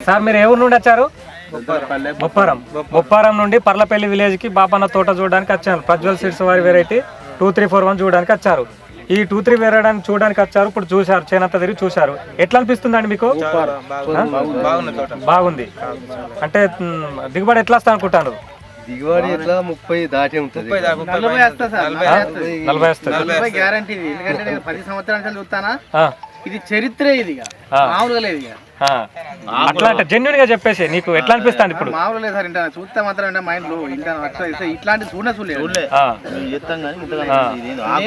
Sir మీరు ఏ ఊరు నుండి వచ్చారు? బొప్పారం. బొప్పారం. నుండి పర్లపల్లి విలేజ్కి బాపన్న తోట చూడడానికి వచ్చాను ప్రజ్వల్ సీడ్స్ వారి variety two three four one చూడడానికి వచ్చారు. ఈ టూ త్రీ వేరడానికి చూడడానికి వచ్చారు. ఇప్పుడు చూశారు చేనంత తిరిగి చూశారు. ఎట్లా అనిపిస్తుందండి మీకు? ఆ? బాగుంది. అంటే దిగుబడి ఎట్లా వస్తా అనుకుంటాను దిగుబడి ఎట్లా? ముప్పై దాటి ఉంటుంది. నలభై వస్తుంది గ్యారంటీ ఇది. ఎందుకంటే నేను పది సంవత్సరాల చూస్తానా? ఇది చరిత్రే ఇది. మామూలుగా లేదు. అట్లా అంటే జెన్యున్గా చెప్పేసి నీకు ఎట్లా అనిపిస్తుంది ఇప్పుడు? మామూలుగా లేదు సార్ ఇంటా చూస్తే మాత్రం అంటే మైండ్లో ఇంటా అట్లా ఇస్తే ఇట్లాంటి చూడ చూడలేదు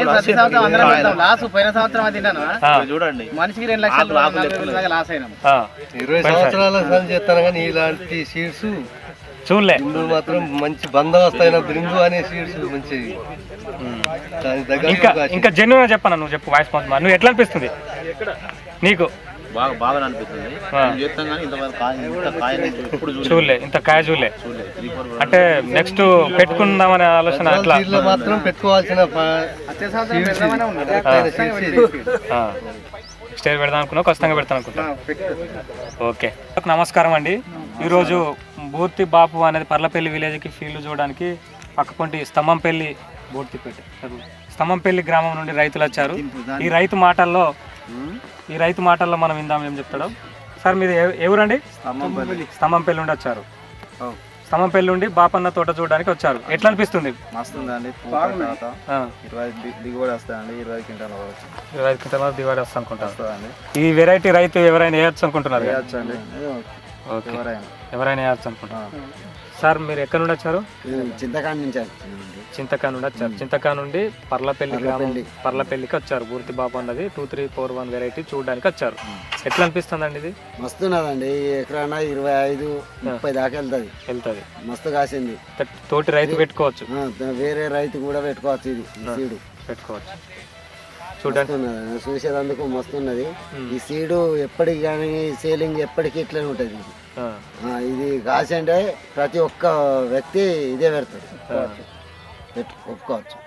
ప్రతి సంవత్సరం అందరం పెడతాం లాస్ట్ పోయిన సంవత్సరం అది తిన్నాను ఆ, చూడండి. మనిషికి రెండు లక్షలు లాస్ అయినాం ఆ. ఇరవై సంవత్సరాల చేస్తాను కానీ ఇలాంటి సీడ్స్ చూడలే. మాత్రం మంచి బందోబస్తు అయిన బ్రింగు అనే సీడ్స్ మంచి ఇంకా ఇంకా జెన్యున్ చెప్పను నువ్వు చెప్పు వాయిస్ మాత్రం. నువ్వు ఎట్లా అనిపిస్తుంది? నీకు? బాగా బాగా అనిపిస్తుంది. కానీ ఇంతవరకు కాయ ఇంత కాయ నేను ఎప్పుడు చూడలేదు. చూడలే ఇంత కాయ చూడలే. చూడలేదు. త్రీ ఫోర్ అంటే నెక్స్ట్ పెట్టుకుందామనే ఆలోచన అట్లా. సీడ్లో మాత్రం పెట్టుకోవాల్సిన పెడదాం అనుకున్నా ఖచ్చితంగా పెడతాను అనుకుంటా. ఓకే. నమస్కారం అండి. ఈరోజు బూర్తి బాపు అనేది పర్లపల్లి విలేజ్కి ఫీల్డ్ చూడడానికి పక్కపొంటి స్తంభంపల్లి బూర్తిపేట స్తంభంపల్లి గ్రామం నుండి రైతులు వచ్చారు. ఈ రైతు మాటల్లో ఈ రైతు మాటల్లో మనం విందాం ఏం చెప్తాడో. సార్ మీరు ఊరండి స్తంభంపల్లి. నుండి వచ్చారు. స్తంభంపల్లి నుండి బాపన్న తోట చూడడానికి వచ్చారు. ఎట్లా అనిపిస్తుంది మస్తుందండి. ఇరవై దిగుబడి వస్తాయండి ఇరవై క్వింటాల వరకు. ఇరవై ఐదు క్వింటాల దివాళీ వస్తా అనుకుంటారు ఈ వెరైటీ రైతు ఎవరైనా వేయచ్చు అనుకుంటున్నారు ఓకే. ఎవరైనా. ఎవరైనా వేయచ్చు అనుకుంటున్నారు సార్ మీరు ఎక్కడ నుండి వచ్చారు? చింతకాడ నుంచి చింతకా నుండి వచ్చారు. చింతకా నుండి పర్లపల్లి గ్రామం పర్లపల్లికి వచ్చారు. పూర్తి బాబు అన్నది two three four one variety చూడడానికి వచ్చారు. ఎట్లా అనిపిస్తుందండి ఇది? మస్తున్నదండి. ఎకరాన ఇరవై ఐదు ముప్పై దాకా వెళ్తుంది. వెళ్తుంది. మస్తు కాసింది. తోటి రైతు పెట్టుకోవచ్చు. ఆ, వేరే రైతు కూడా పెట్టుకోవచ్చు ఇది ఈ సీడు. పెట్టుకోవచ్చు. మస్తున్నది. చూసేదందుకు మస్తున్నది. ఈ సీడు ఎప్పటికి కానీ సేలింగ్ ఎప్పటికీ ఇట్లనే ఉంటుంది. ఇది ఆ, ఆ, ఇది కాసి అంటే ప్రతి ఒక్క వ్యక్తి ఇదే పెడతాడు. ఆ. పెట్టు ఒప్పుకోవచ్చు.